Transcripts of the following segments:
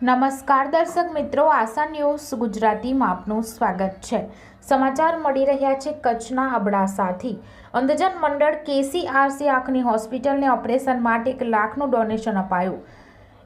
નમસ્કાર દર્શક મિત્રો, આશા ન્યૂઝ ગુજરાતીમાં આપનું સ્વાગત છે. સમાચાર મળી રહ્યા છે કચ્છના અબડાસાથી. અંધજન મંડળ કેસીઆરસી આંખની હોસ્પિટલને ઓપરેશન માટે એક લાખનું ડોનેશન અપાયું.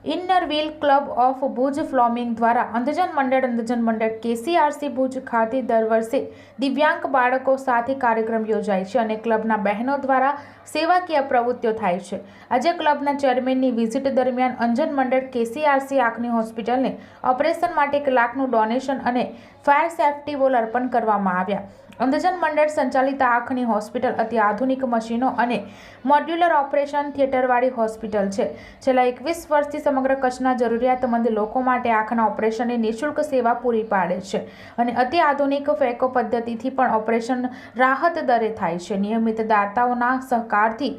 Inner Wheel Club of Bhuj Flamingo દ્વારા અંધજન મંડળ અંધજન મંડળ કેસીઆરસી ભુજ ખાતે દર વર્ષે દિવ્યાંગ બાળકો સાથે કાર્યક્રમ યોજાય છે અને ક્લબના બહેનો દ્વારા સેવાકીય પ્રવૃત્તિઓ થાય છે. આજે ક્લબના ચેરમેનની વિઝિટ દરમિયાન અંજન મંડળ કેસીઆરસી આંખની હોસ્પિટલને ઓપરેશન માટે એક લાખનું ડોનેશન અને ફાયર સેફટી વોલ અર્પણ કરવામાં આવ્યા. અંધજન મંડળ સંચાલિત આંખની હોસ્પિટલ અતિ આધુનિક મશીનો અને મોડ્યુલર ઓપરેશન થિયેટરવાળી હોસ્પિટલ છે. છેલ્લા એકવીસ વર્ષથી સમગ્ર કચ્છના જરૂરિયાતમંદ લોકો માટે આંખના ઓપરેશનની નિઃશુલ્ક સેવા પૂરી પાડે છે અને અતિ આધુનિક ફેકો પદ્ધતિથી પણ ઓપરેશન રાહત દરે થાય છે. નિયમિત દાતાઓના સહકારથી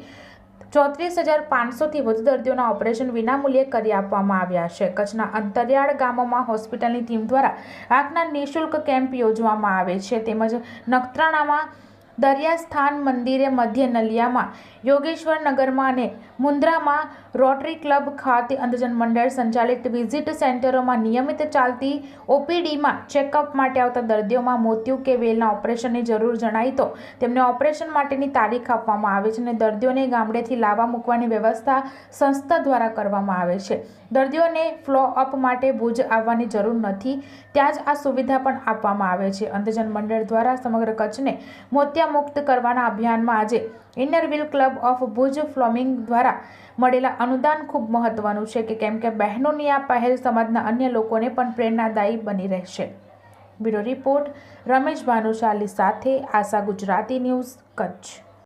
ચોત્રીસ હજાર પાંચસોથી વધુ દર્દીઓના ઓપરેશન વિનામૂલ્યે કરી આપવામાં આવ્યા છે. કચ્છના અંતરિયાળ ગામોમાં હોસ્પિટલની ટીમ દ્વારા આંખના નિઃશુલ્ક કેમ્પ યોજવામાં આવે છે. તેમજ નખત્રાણામાં દરિયાસ્થાન મંદિરે મધ્ય નલિયામાં યોગેશ્વર નગરમાં અને મુન્દ્રામાં રોટરી ક્લબ ખાતે અંધજન મંડળ સંચાલિત વિઝિટ સેન્ટરોમાં નિયમિત ચાલતી ઓપીડીમાં ચેકઅપ માટે આવતા દર્દીઓમાં મોતિયું કે વેલના ઓપરેશનની જરૂર જણાય તો તેમને ઓપરેશન માટેની તારીખ આપવામાં આવે છે અને દર્દીઓને ગામડેથી લાવવા મૂકવાની વ્યવસ્થા સંસ્થા દ્વારા કરવામાં આવે છે. દર્દીઓને ફ્લો અપ માટે ભુજ આવવાની જરૂર નથી. ત્યાં જ આ સુવિધા પણ આપવામાં આવે છે. અંધજન મંડળ દ્વારા સમગ્ર કચ્છને મોતિયામુક્ત કરવાના અભિયાનમાં આજે Wheel Club of Bhuj Flamingo દ્વારા મળેલા અનુદાન ખૂબ મહત્વનું છે કે કેમ કે બહેનોની આ પહેલ સમાજના અન્ય લોકોને પણ પ્રેરણાદાયી બની રહેશે. બ્યુરો રિપોર્ટ રમેશ ભાનુશાલી સાથે આશા ગુજરાતી ન્યૂઝ કચ્છ.